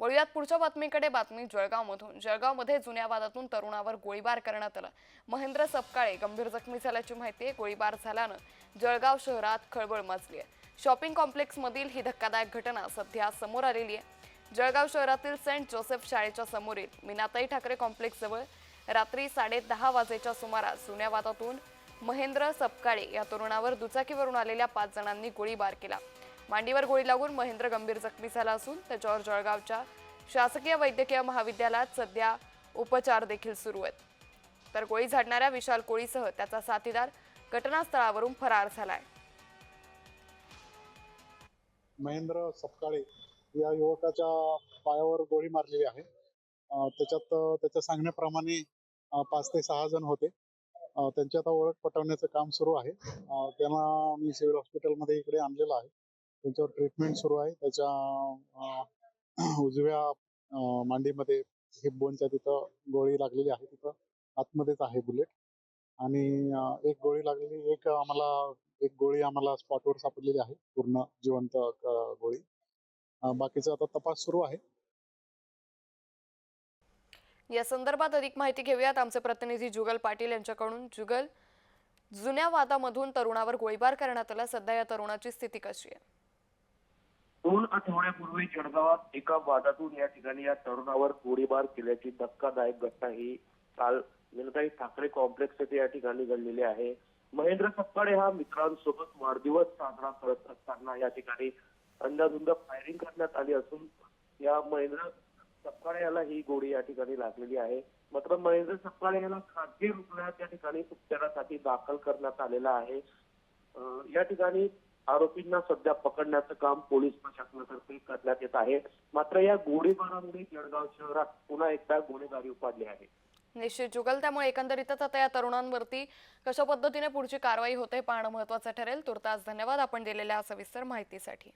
वळूयात पुढच्या बातमीकडे बातमी जळगावमधून. जळगावमध्ये जुन्या वादातून तरुणावर गोळीबार करण्यात आला. महेंद्र सपकाळे गंभीर जखमी झाल्याची माहिती आहे. गोळीबार झाल्यानं जळगाव शहरात खळबळ माजली आहे शॉपिंग कॉम्प्लेक्समधील ही धक्कादायक घटना सध्या समोर आलेली आहे. जळगाव शहरातील सेंट जोसेफ शाळेच्या समोरील मीनाताई ठाकरे कॉम्प्लेक्सजवळ रात्री साडे दहा वाजेच्या सुमारास जुन्या वादातून महेंद्र सपकाळे या तरुणावर दुचाकीवरून आलेल्या पाच जणांनी गोळीबार केला. मांडीवर गोळी लागून महेंद्र गंभीर जखमी झाला असून त्याच्यावर जळगावच्या शासकीय वैद्यकीय महाविद्यालयात सध्या उपचार देखील सुरू आहेत. तर गोळी झाडणाऱ्या विशाल कोळीसह त्याचा साथीदार घटनास्थळावरून फरार झालाय. महेंद्र सपकाळे या युवकाच्या पायावर गोळी मारलेली आहे. त्याच्यात त्याच्या सांगण्याप्रमाणे पाच ते सहा जण होते. त्यांची आता ओळख पटवण्याचं काम सुरू आहे. त्यांना मी सिव्हिल हॉस्पिटलमध्ये इकडे आणलेलं आहे. त्यांच्यावर ट्रीटमेंट सुरू आहे. त्याच्या उजव्या मांडीमध्ये हिप बोनच्या तिथं गोळी लागलेली आहे. तिथं आतमध्येच आहे बुलेट आणि एक गोळी लागलेली एक आम्हाला एक गोळी आम्हाला स्पॉटवर सापडलेली आहे. पूर्ण जिवंत गोळी. बाकीचा आता तपास सुरू आहे. या संदर्भात अधिक माहिती घेऊयात. आमचे प्रतिनिधी जुगल पाटील यांच्याकडून. जुगल जुन्या वादामधून तरुणावर गोळीबार करण्यात आला. सध्या या तरुणाची स्थिती कशी आहे? दोन आठवड्यापूर्वी जळगावात एका वादातून या ठिकाणी या तरुणावर गोळीबार केल्याची धक्कादायक घटना ही काल मीनाताई ठाकरे कॉम्प्लेक्स येथे या ठिकाणी घडलेली आहे. महेंद्र सप्पाडे हा मित्रांसोबत वाढदिवस साजरा करत असताना या ठिकाणी अंदाधुंद फायरिंग करण्यात आली असून या महेंद्र सप्पाडे याला ही गोळी या ठिकाणी लागलेली आहे. मात्र महेंद्र सप्पाडे याला खाजगी रुग्णालयात या ठिकाणी उपचारासाठी दाखल करण्यात आलेला आहे. या ठिकाणी आरोपींना सध्या पकडण्याचं काम पोलीस प्रशासनातर्फे करण्यात येत आहे. मात्र या गोळीबारामुळे जळगाव शहरात पुन्हा एकदा गुन्हेगारी उपाडली आहे. निश्चित जुगल त्यामुळे एकंदरीतच आता या तरुणांवरती कशा पद्धतीने पुढची कारवाई होते पाहणं महत्वाचं ठरेल. तुर्तास धन्यवाद. आपण दिलेल्या सविस्तर माहितीसाठी.